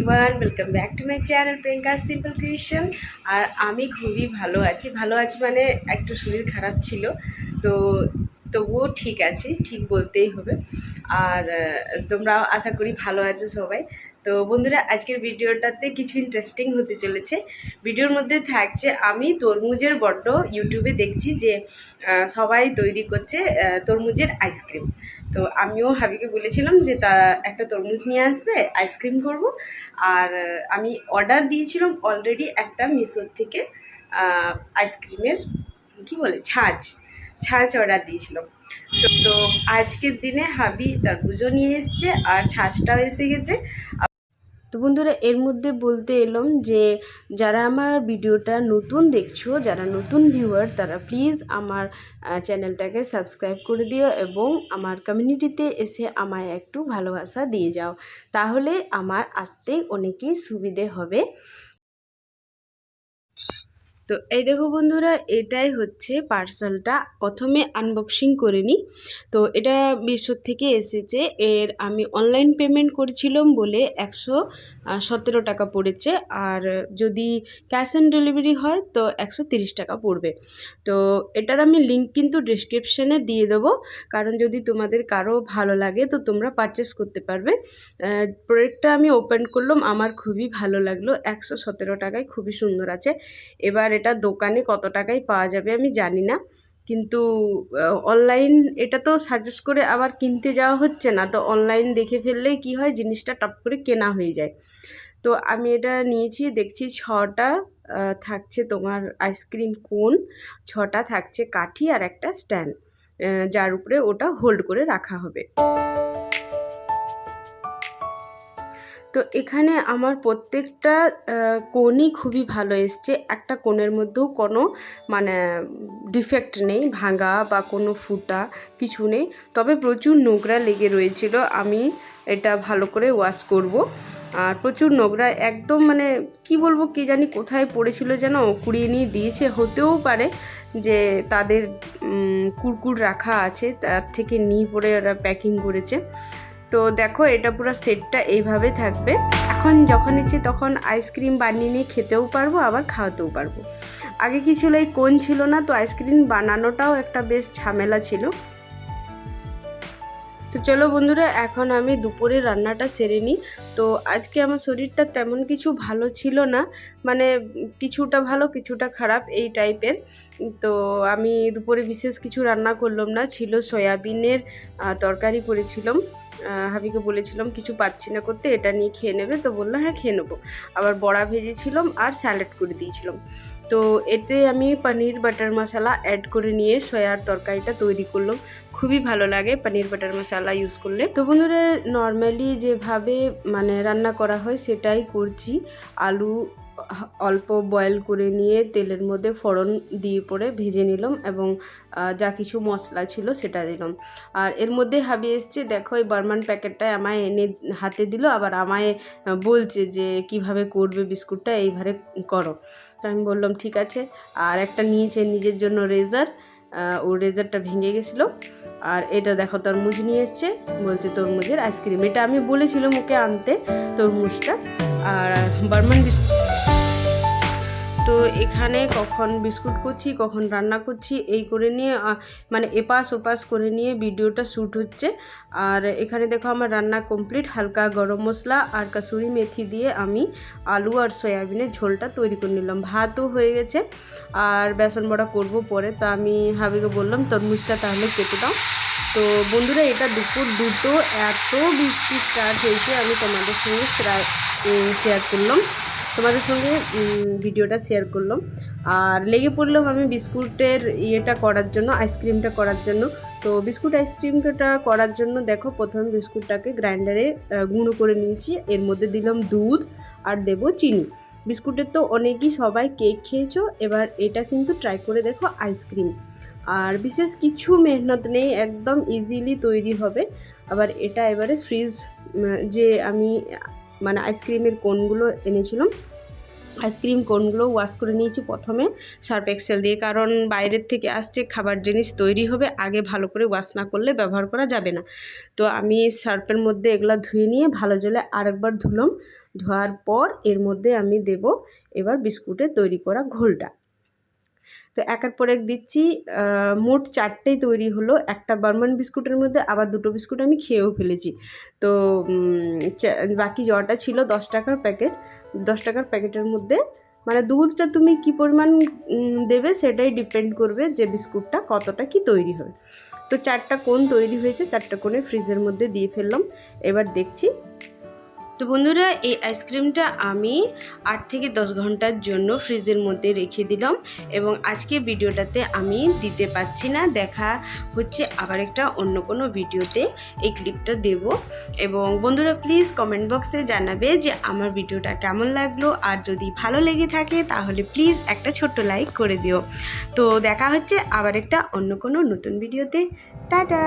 Everyone welcome back to my channel Priyanka simple creation আর আমি খুবই ভালো আছি। ভালো আছি মানে একটু শরীর খারাপ ছিল, তো তবুও ঠিক আছে, ঠিক বলতেই হবে। আর তোমরাও আশা করি ভালো আছো সবাই। তো বন্ধুরা, আজকের ভিডিওটাতে কিছু ইন্টারেস্টিং হতে চলেছে। ভিডিওর মধ্যে থাকছে, আমি তরমুজের বড্ড ইউটিউবে দেখছি যে সবাই তৈরি করছে তরমুজের আইসক্রিম তো আমিও হাবিকে বলেছিলাম যে, তা একটা তরমুজ নিয়ে আসবে আইসক্রিম করব। আর আমি অর্ডার দিয়েছিলাম অলরেডি একটা মিশোর থেকে আইসক্রিমের কি বলে, ছাঁচ। ছাঁচ অর্ডার দিয়েছিলাম। তো আজকের দিনে হাবি তরমুজও নিয়ে এসছে, আর ছাঁচটাও এসে গেছে। তো বন্ধুরা, এর মধ্যে বলতে এলাম যে, যারা আমার ভিডিওটা নতুন দেখছ, যারা নতুন ভিউয়ার তারা প্লিজ আমার চ্যানেলটাকে সাবস্ক্রাইব করে দিও এবং আমার কমিউনিটিতে এসে আমায় একটু ভালোবাসা দিয়ে যাও। তাহলে আমার আসতে অনেকেই সুবিধে হবে। তো এই দেখো বন্ধুরা, এটাই হচ্ছে পার্সেলটা। প্রথমে আনবক্সিং করে নিই তো এটা মিশোর থেকে এসেছে। এর আমি অনলাইন পেমেন্ট করেছিলাম বলে একশো সতেরো টাকা পড়েছে। আর যদি ক্যাশ অন ডেলিভারি হয়, তো একশো তিরিশ টাকা পড়বে। তো এটার আমি লিঙ্ক কিন্তু ডিসক্রিপশানে দিয়ে দেবো। কারণ যদি তোমাদের কারও ভালো লাগে, তো তোমরা পারচেস করতে পারবে। প্রোডাক্টটা আমি ওপেন করলাম। আমার খুবই ভালো লাগল। একশো সতেরো টাকায় খুবই সুন্দর আছে। এবার এটা দোকানে কত টাকায় পাওয়া যাবে আমি জানি না। কিন্তু অনলাইন এটা তো সাজেস্ট করে আবার কিনতে যাওয়া হচ্ছে না। তো অনলাইন দেখে ফেললেই কি হয়, জিনিসটা টপ করে কেনা হয়ে যায়। তো আমি এটা নিয়েছি, দেখছি ছটা থাকছে তোমার আইসক্রিম কোন ছটা থাকছে কাঠি আর একটা স্ট্যান্ড যার উপরে ওটা হোল্ড করে রাখা হবে। তো এখানে আমার প্রত্যেকটা কোণই খুবই ভালো এসছে। একটা কোণের মধ্যেও কোনো মানে ডিফেক্ট নেই, ভাঙা বা কোনো ফুটা কিছু নেই। তবে প্রচুর নোংরা লেগে রয়েছিল। আমি এটা ভালো করে ওয়াশ করব। আর প্রচুর নোংরা, একদম মানে কি বলব, কে জানি কোথায় পড়েছিল যেন কুড়িয়ে নিয়ে দিয়েছে। হতেও পারে যে তাদের কুরকুর রাখা আছে, তার থেকে নিয়ে পরে ওরা প্যাকিং করেছে। তো দেখো, এটা পুরো সেটটা এইভাবে থাকবে। এখন যখন ইচ্ছে তখন আইসক্রিম বানিয়ে নিয়ে খেতেও পারব, আবার খাওয়াতেও পারব। আগে কি ছিল, এই কোন ছিল না, তো আইসক্রিম বানানোটাও একটা বেশ ঝামেলা ছিল। তো চলো বন্ধুরা, এখন আমি দুপুরে রান্নাটা সেরে নিই। তো আজকে আমার শরীরটা তেমন কিছু ভালো ছিল না মানে কিছুটা ভালো, কিছুটা খারাপ এই টাইপের। তো আমি দুপুরে বিশেষ কিছু রান্না করলাম না, ছিল সয়াবিনের তরকারি করেছিলাম। হাবিকে বলেছিলাম, কিছু পাচ্ছি না করতে, এটা নিয়ে খেয়ে নেবে। তো বলল হ্যাঁ খেয়ে নেব। আবার বড়া ভেজেছিলাম আর স্যালাড করে দিয়েছিলাম। তো এতে আমি পনির, বাটার মশলা অ্যাড করে নিয়ে সয়ার তরকারিটা তৈরি করলাম। খুবই ভালো লাগে পনির বাটার মশলা ইউজ করলে। তো বন্ধুরা নর্মালি যেভাবে মানে রান্না করা হয় সেটাই করছি। আলু অল্প বয়েল করে নিয়ে তেলের মধ্যে ফোড়ন দিয়ে পরে ভেজে নিলাম এবং যা কিছু মশলা ছিল সেটা দিলাম। আর এর মধ্যে হাবি এসছে, দেখো এই বার্মান প্যাকেটটা আমায় এনে হাতে দিল, আবার আমায় বলছে যে কীভাবে করবে বিস্কুটটা এইভাবে করো। তো আমি বললাম, ঠিক আছে। আর একটা নিয়েছে নিজের জন্য রেজার ও রেজারটা ভেঙে গেছিল। আর এটা দেখো তরমুজ নিয়ে এসছে। বলছে তরমুজের আইসক্রিম। এটা আমি বলেছিলাম ওকে আনতে, তরমুজটা। আর বার্মান বিস্কুট তো এখানে কখন বিস্কুট করছি কখন রান্না করছি এই করে নিয়ে মানে এপাশ ওপাশ করে নিয়ে ভিডিওটা শ্যুট হচ্ছে। আর এখানে দেখো আমার রান্না কমপ্লিট, হালকা গরম মশলা আর কাসুরি মেথি দিয়ে আমি আলু আর সয়াবিনের ঝোলটা তৈরি করে নিলাম। ভাতও হয়ে গেছে আর বেসন বড়া করব পরে। তো আমি হাবিকে বললাম, তরমুজটা তাহলে কেটে দাও। তো বন্ধুরা, এটা দুপুর দুটো, এত বৃষ্টি স্টার্ট হয়েছে, আমি তোমাদের সঙ্গে শেয়ার করলাম। তোমাদের সঙ্গে ভিডিওটা শেয়ার করলাম। আর লেগে পড়লাম আমি বিস্কুটের ইয়েটা করার জন্য আইসক্রিমটা করার জন্য। তো বিস্কুট আইসক্রিমটা করার জন্য দেখো, প্রথম বিস্কুটটাকে গ্রাইন্ডারে গুঁড়ো করে নিয়েছি। এর মধ্যে দিলাম দুধ আর দেবো চিনি। বিস্কুটের তো অনেকই সবাই কেক খেয়েছো, এবার এটা কিন্তু ট্রাই করে দেখো আইসক্রিম আর বিশেষ কিছু মেহনত নেই, একদম ইজিলি তৈরি হবে। আবার এটা এবারে ফ্রিজ যে আমি মানে আইসক্রিমের কোনগুলো এনেছিলাম? আইসক্রিম কোনগুলো ওয়াশ করে নিয়েছি প্রথমে সার্ফ এক্সেল দিয়ে। কারণ বাইরের থেকে আসছে, খাবার জিনিস তৈরি হবে, আগে ভালো করে ওয়াশ না করলে ব্যবহার করা যাবে না। তো আমি সার্ফের মধ্যে এগুলো ধুয়ে নিয়ে ভালো জলে আরেকবার ধুলাম। ধোয়ার পর এর মধ্যে আমি দেব এবার বিস্কুটে তৈরি করা ঘোলটা। তো একের পর এক দিচ্ছি মোট চারটেই তৈরি হলো। একটা বার্মান বিস্কুটের মধ্যে, আবার দুটো বিস্কুট আমি খেয়েও ফেলেছি। তো বাকি জটা ছিল দশ টাকার প্যাকেট। দশ টাকার প্যাকেটের মধ্যে মানে দুধটা তুমি কি পরিমাণ দেবে সেটাই ডিপেন্ড করবে যে বিস্কুটটা কতটা কি তৈরি হবে তো চারটা কোন তৈরি হয়েছে, চারটা কোণে ফ্রিজের মধ্যে দিয়ে ফেললাম। এবার দেখছি তো বন্ধুরা, এই আইসক্রিমটা আমি আট থেকে দশ ঘণ্টার জন্য ফ্রিজের মধ্যে রেখে দিলাম এবং আজকে ভিডিওটাতে আমি দিতে পাচ্ছি না। দেখা হচ্ছে আবার একটা অন্য কোনো ভিডিওতে। এই ক্লিপটা দেব। এবং বন্ধুরা প্লিজ কমেন্ট বক্সে জানাবে যে আমার ভিডিওটা কেমন লাগল। আর যদি ভালো লেগে থাকে, তাহলে প্লিজ একটা ছোট্ট লাইক করে দিও। তো দেখা হচ্ছে আবার একটা অন্য কোনো নতুন ভিডিওতে। টাটা!